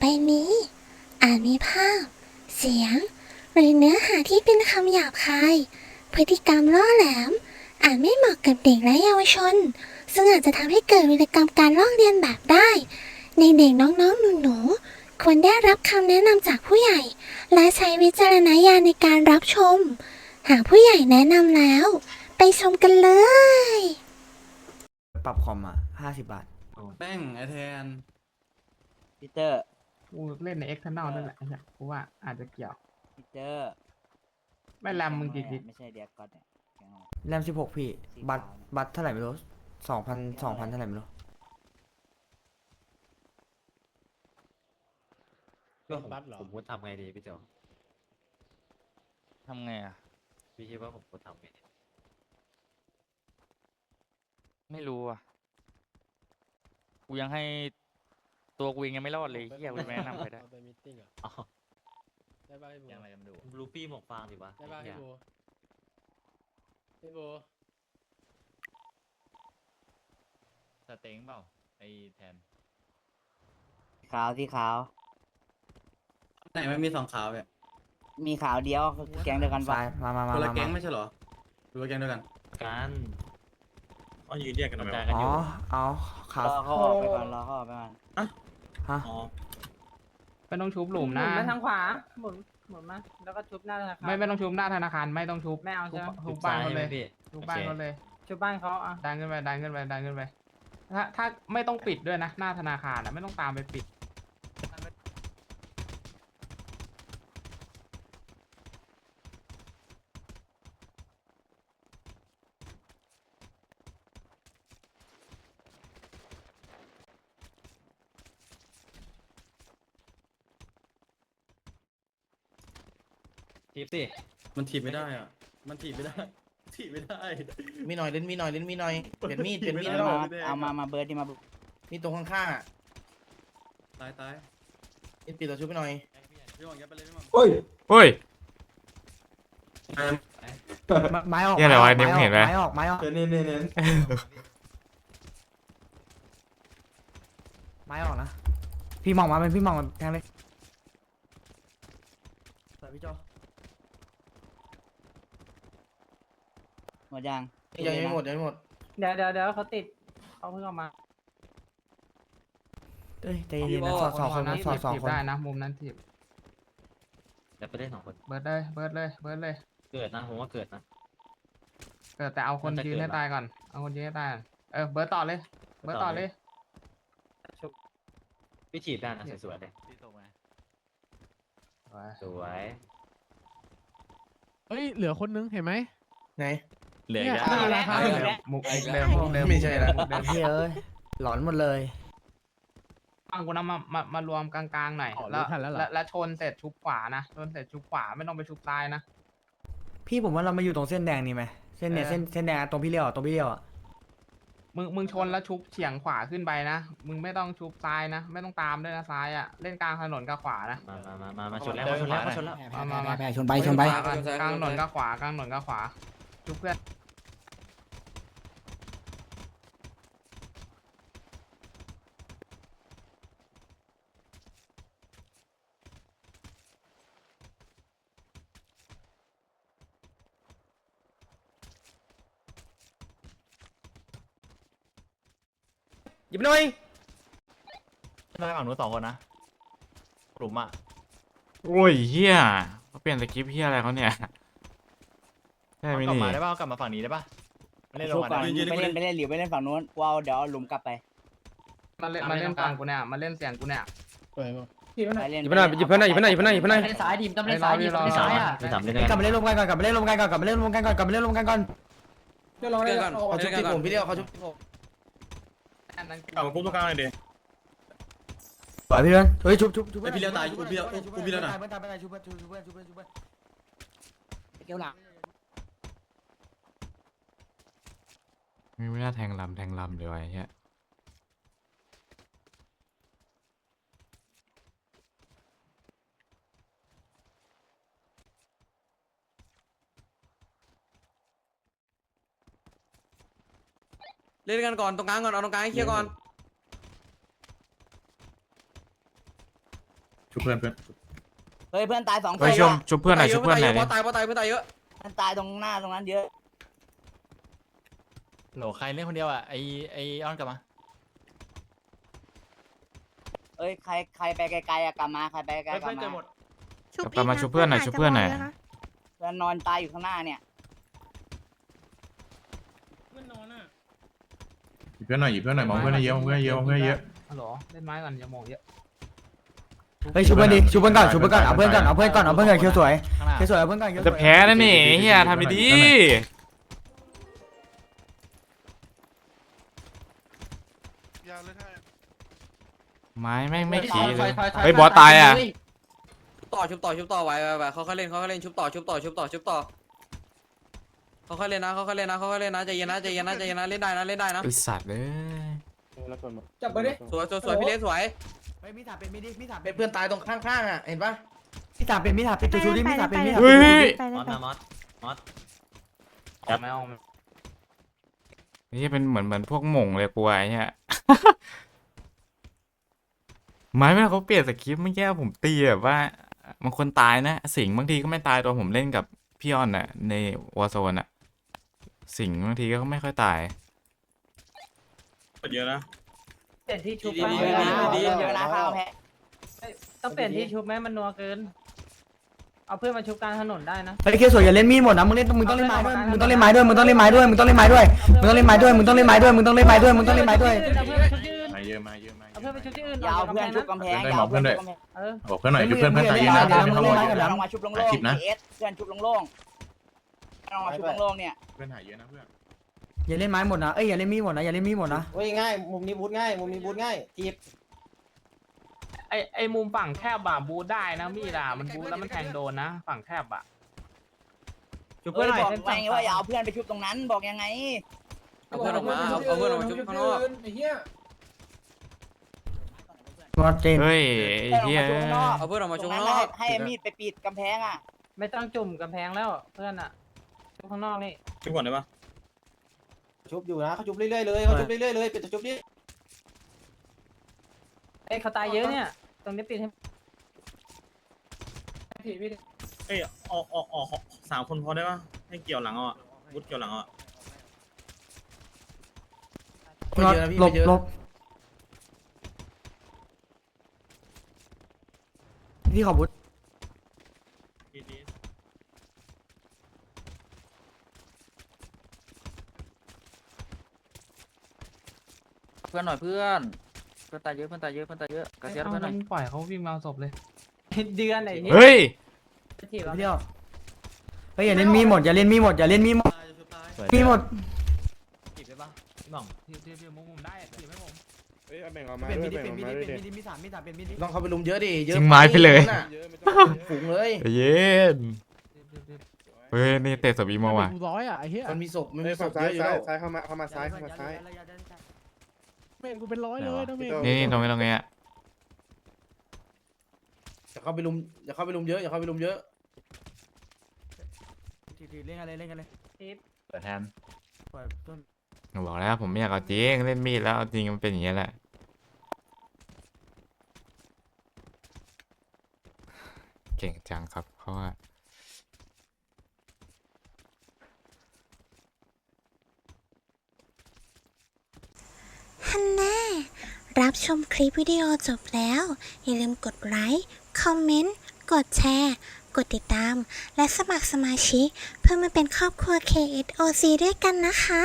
ไปนี้ อาจมีภาพ เสียง หรือเนื้อหาที่เป็นคำหยาบคาย พฤติกรรมล่อแหลม อาจไม่เหมาะกับเด็กและเยาวชน ซึ่งอาจจะทำให้เกิดวิกรรมการลอกเรียนแบบได้ ในเด็กน้องๆหนูๆควรได้รับคำแนะนำจากผู้ใหญ่ และใช้วิจารณญาณในการรับชม หากผู้ใหญ่แนะนำแล้ว ไปชมกันเลย ปรับคอมอะห้าสิบบาท แป้งไอแทน พีเตอร์กูเล่นใน external นั่นแหละไอ้เหี้ยกูว่าอาจจะเกี่ยว พีเตอร์ไม่แรมมึงกี่กิกไม่ใช่เดียกอนเนี่ยแกงเอาแรมสิบหกพี่ สีบัตรขาว บัตรเท่าไหร่ไม่รู้สองพันสองพันเท่าไหร่ไม่รู้ ก็ผมผมควรทำไงดีพี่เจ๋อทำไงอะ พี่คิดว่าผมควรทำไงดีไม่รู้อะ กูยังให้ ตัวกูเองยังไม่รอดเลยเฮียกูจะไม่แนะนำใครได้ เอาไปมิทติ้งเหรออ๋อ ได้ป่ะพี่โบยังไงกันดูลูฟี่หมวกฟางดีวะได้ป่ะไอ้พี่เหี้ยโบพี่โบสเต็งเปล่าไอ้แทนขาวที่ขาว ไหนมันมีสองขาวเนี่ยมีขาวเดียวแกงเดียวกันปะซ้ายมามามาคนละมาแก๊งมาไม่ใช่เหรอหรือว่าแก๊งเดียวกัน การอ๋อยืนเรียกกันกทำระไมจายวะกันอ๋อ อยู่เอาขาว รอเขาออกไปก่อนรอเขาออกไปก่อน ฮะ อ๋อไม่ต้องชุบหลุมนะหมุนมาทางขวาหมุนหมุนมาแล้วก็ชุบหน้าธนาคารไม่ไม่ต้องชุบหน้าธนาคารไม่ต้องชุบไม่เอาใช่ไหมทุทุบบบ้าซ้านยเขาใช่ไหเลมยพี่ทุบบ้านโอเคเขาเลย ชุบบ้านเขาอะดันขึ้นไปดันขึ้นไปดันขึ้นไปถ้าถ้าไม่ต้องปิดด้วยนะ หน้าธนาคารนะไม่ต้องตามไปปิด ทิปสิมันถีบไม่ได้อะ มันถีบไม่ได้ ถีบไม่ได้ มีหน่อยเล่นมีหน่อยเล่นมีหน่อยเปลี่ยนมีดเปลี่ยนมีดไม่แล้วได้มาเอามามาเบิร์ดที่มามีตรงข้างๆอะตายตายมีดปิดตัวชุบไปหน่อยพี่หวังแกไปเลยพี่หวังเฮ้ยไม้ออกเหี้ยอะไรวะไม้ออกนิ้วเห็นไหม ไม้ออกไม้ออกเน้นเน้นเน้นไม้ออกนะพี่มองมาเป็นพี่มองมาแทงเลยสวยพี่โจห มดยังยังไม่หมดยังไม่หมดเดี๋ยวเดี๋ยวเดี๋ยวเขาติดเขาเพิ่งออกมาเอ้ยใจเย็นๆนะสองสองคนนะถีบสองสองถีบคนได้นะมุมนั้นถีบเดี๋ยวไปเล่นสองคน เบิร์ดเลยเบิร์ดเลยเบิร์ดเลย เกิดนะผมว่าเกิดนะเกิดแต่เอาคนมันจะยืนเกิดให้เหรอตายก่อน เอาคนยืนให้ตายก่อนเออเบิร์ดต่อเลย เบิร์ดต่อเลยพี่ถีบได้นะสวยๆเลยพี่ส่งมาสวย เฮ้ยเหลือคนนึงเห็นไหมไหน เหลือเนี่อียกแล้วอะไรครับมุกเดิมมุกเดิมไม่ใช่ละ มุกเดิมพี่เอ้ยหลอนหมดเลย ฟังกูนะมามามารวมกลางๆหน่อยอ๋อแล้วรู้ทันแล้วเหรอแล้วแล้วชนเสร็จชุบขวานะชนเสร็จชุบขวาไม่ต้องไปชุบซ้ายนะ พี่ผมว่าเรามาอยู่ตรงเส้นแดงนี่ไหมเส้นเนี่ยเออ เส้นเส้นแดงอะตรงพี่เลี้ยวอะตรงพี่เลี้ยวอะมึงมึงชนแล้วชุบเฉียงขวาขึ้นไปนะมึงไม่ต้องชุบซ้ายนะ ไม่ต้องตามด้วยนะซ้ายอะเล่นกลางถนนกับขวานะมามามามามาชนแล้วมาชนแล้วมาชนแล้วมามามาชนไปชนไป กลางถนนกับขวากลางถนนกับขวา ชุบเพื่อนหยิบหน่อยได้ฝั่งนู้นสองคนนะกลุ่มอะ โอ้ยเฮียเขาเปลี่ยนสคริปต์เฮียอะไรเขาเนี่ย ได้ไหมกลับนี่มาได้ป่ะกลับมาฝั่งนี้ได้ป่ะไม่ได้ลชุงบมาก่อนได้ไปเล่นไปเล่นหลิวไปเล่นฝั่งนู้นกูเอาเดี๋ยวเอาหลุมกลับไปมาเล่นมาเล่นกลางกูเนี่ยมาเล่นเสียงกูเนี่ยเปิดมาไปเล่นหยิบไปหน่อยหยิบไปหน่อยหยิบไปหน่อยหยิบไปหน่อยหยิบไปหน่อยเล่นซ้ายดิมต้องเล่เล่นนซ้าซ้ายยดิดิมมต้ต้อองงเล่เล่นนซ้าซ้ายยอะกลับมาเล่นรวมกันก่อนกลับมาเล่นรวมกันก่อนกลับมาเล่นรวมกันก่อนกลับมาเล่นรวมกันก่อนเขาชุบที่ผมพี่เดียวเขาชุบที่ผมอันนั้นกลับมาคุ้มตรงกลางเลยดิปล่อยพี่เดินเฮ้ยชุบชุบชุบไอพี่เลี้ยวตายชุบพี่เลี้ยวชุบพี่เลี้ยวหน่อย เพื่อนตายเพื่อนตายชุบเพื่อนชุบเพื่อนชุบเพื่อนชุบเพื่อนเกี่ยวหลัง ไม่น่าแทงลำแทงลำเลยวะไอ้เฮียเล่นกันก่อนตรงกลางก่อนเอาตรงกลางให้เคลียร์ก่อนเพื่อนเพื่อนเฮ้ยเพื่อนตายสองคเฮ้ยนชุบว่ะชุบเพื่อนหน่อยชุบเพื่อนหน่อยดิตายพอตายเพื่อนตายเยอะ เพื่อนตายตรงหน้าตรงนั้นเยอะ โหลใครเล่นคนเดียวอะไอไอออนกลับมาเอ้ยใครใครไปไกลๆอะกลับมาใครไปไกลๆกลับมากลับมาชุบเพื่อนหน่อยชุบเพื่อนหน่อยเพื่อนนอนตายอยู่ข้างหน้าเนี่ยหยิบเพื่อนหน่อยหยิบเพื่อนหน่อยมองเพื่อนให้เยอะมองเพื่อนให้เยอะมองเพื่อนให้เยอะ ฮัลโหลเล่นไม้ก่อนอย่ามองเยอะเฮ้ยชุบเพื่อนดิชุบเพื่อนก่อนชุบเพื่อนก่อนเอาเพื่อนก่อนเอาเพื่อนก่อนเอาเพื่อนก่อนเคียวสวยข้างหน้าเคียวสวยเอาเพื่อนก่อนเคียวสวยจะแพ้แล้วนี่เฮียทำไปดี ไม้แม่งไม่ขี่เลยเฮ้ยบอสตายอะต่อชุบต่อชุบต่อไว้ไว้ไว้เขาค่อยเล่นเขาค่อยเล่นชุบต่อชุบต่อชุบต่อชุบต่อเขาค่อยเล่นนะเขาค่อยเล่นนะเขาค่อยเล่นนะใจเย็นนะใจเย็นนะใจเย็นนะเล่นได้นะเล่นได้นะไอสัตว์เลยจับไปดิสวยสวยสวยพี่เล็กสวยเฮ้ยมีถามเป็นมีดิมีถามเป็เป็นนเพื่อนตายตรงข้างๆอะเห็นปะมีถามเป็นมีถามเป็นตัวชูดิมีถามเป็นมีถามเฮ้เป็นยมอสมามอสมอสออกไม่ออกนี่เป็นเหมือนเหมือนพวกหม่งเลยกลัวไอ้เนี่ย ไม้แม่งเขาเปลี่ยนสคริปต์ไม่แย่ผมตีแบบว่าบางคนตายนะ สิงห์บางทีก็ไม่ตายตอนผมเล่นกับพี่ออนน่ะ ในวอร์โซนน่ะ สิงห์บางทีก็ไม่ค่อยตายเยอะนะ เปลี่ยนที่ชุบดีบ้างดีเวดีลาดีเยอะนะข้าวแพ้ ต้องเปลี่ยนที่ชุบไหมมันนัวเกิน เอาเพื่อนมาชุบกลางถนนได้นะเฮ้ยเคียวสวยอย่าเล่นมีดหมดนะมึงเล่นมึงต้องเล่นไม้ด้วยมึงต้องเล่นไม้ด้วยมึงต้องเล่นไม้ด้วยมึงต้องเล่นไม้ด้วยมึงต้องเล่นไม้ด้วยมึงต้องเล่นไม้ด้วยมึงต้องเล่นไม้ด้วยมึงต้องเล่นไม้ด้วยเอาเพื่อนไปชุบที่อื่นมาเยอะมาเยอะมาเอาเพื่อนไปชุบที่อื่นอยาวเพื่อนชุบกำแพงยาวเพื่อนชุบกำแพงเออบอกเพื่อนหน่อยหยิบเพื่อนเพื่อนใจเย็นนะเดี๋เพื่ยอวนเราเขาเล่นไม้กันบอกอยู่แล้วลงมาชุบโล่งอาชีพนะๆเอสเพื่อนชุบโล่งๆลงมาชุบโล่งๆเนี่ยเพื่อนหายเยอะนะเพื่อนอย่าเล่นไม้หมดนะเอ้ยอย่าเล่นมีดหมดนะอย่าเล่นมีดหมดนะเฮ้ยง่ายมุมนี้บูทง่ายมุมนี้บูทง่ายจีบไอไอมุมฝั่งแคบอะบูทได้นะมีดอะมันบูทแล้วมันแทงโดนนะ ฝั่งแคบอะชุบเพื่เพื่ออนนหน่อยบอกไงว่าอย่าเอาเพื่อนไปชุบตรงนั้นบอกยังไงเอาเพื่อนออกมาเอาเอาเพื่อนออกมาชุบข้างนอกบอ สเจนเฮ้ยไอ้เฮียเอาเพื่อนออกมาตชุรบงข้านั้งนนอกให้ให้มีดไปปิดกำแพงอะ ไม่ต้องจุ่มกำแพงแล้วเพื่อนอะชุบข้างนอกนี่ชุบก่อนได้ปะชุบอยู่นะเขาชุบเรื่อยๆเลยเขาชุบเรื่อยๆเลยปิดตัวชุบดิเอ้ยเขาตายเยอะเนี่ย ตรงนี้ปิดให้เอ้ยออกออกออกสามคนพอได้ปะให้เกี่ยวหลังเอาอะวุฒเกี่ยวหลังเอาอะไม่เยอะนะพี่หลไม่บเยอะหลบ พี่ขอบุตรดีดีเพื่อนหน่อยเพื่อนเพื่อนตายเยอะเพื่อนตายเยอะเพื่อนตายเยอะกระเซียนเอาเพื่อนหน่อยมันปล่อยเขาวิ่งมาเอาศพเลย เดือนไหนเนี่ยเฮ้ยถีบเอาพี่เดียวเฮ้ยอย่าเล่นมีดหมดอย่าเล่นมีดหมดอย่าเล่นมีดหมดมีดหมดหยิบได้ปะพี่หม่องเทียบเทียบเทียบ มุมมุมได้ถีบให้ผมเป็นมีดเป็นมีดเป็นมีดมีสามมีสามเป็นมีดต้องเข้าไปลุมเยอะดิเยอะทิ้งไม้ไปเลย น่ะฝูงเลยใจเย็นเทียบเทียบเทียบเฮ้ยนี่เตะสบีโมว่ะดูร้อยอะไอ้เหี้ยมันมีศพมันมีศพเยอะอยู่แล้วซ้ายเข้ามาเข้ามาซ้ายเข้ามาซ้ายแม่งกูเป็นร้อยเลยนะแม่งนี่นี่ตรงนี้ตรงนี้อะอย่าเข้าไปลุมอย่าเข้าไปลุมเยอะอย่าเข้าไปลุมเยอะทีๆเล่นกันเลยเล่นกันเลยถีบเปิดแทนปล่อยต้น หนูบอกแล้วผมไม่อยากเอาจริงเล่นมีดแล้วเอาจริงมันเป็นอย่างนี้แหละ เก่งจังครับเพราะว่าฮันน่ารับชมคลิปวิดีโอจบแล้ว อย่าลืมกดไลค์ คอมเมนต์ กดแชร์ กดติดตาม และสมัครสมาชิก เพื่อมาเป็นครอบครัว KSOC ด้วยกันนะคะ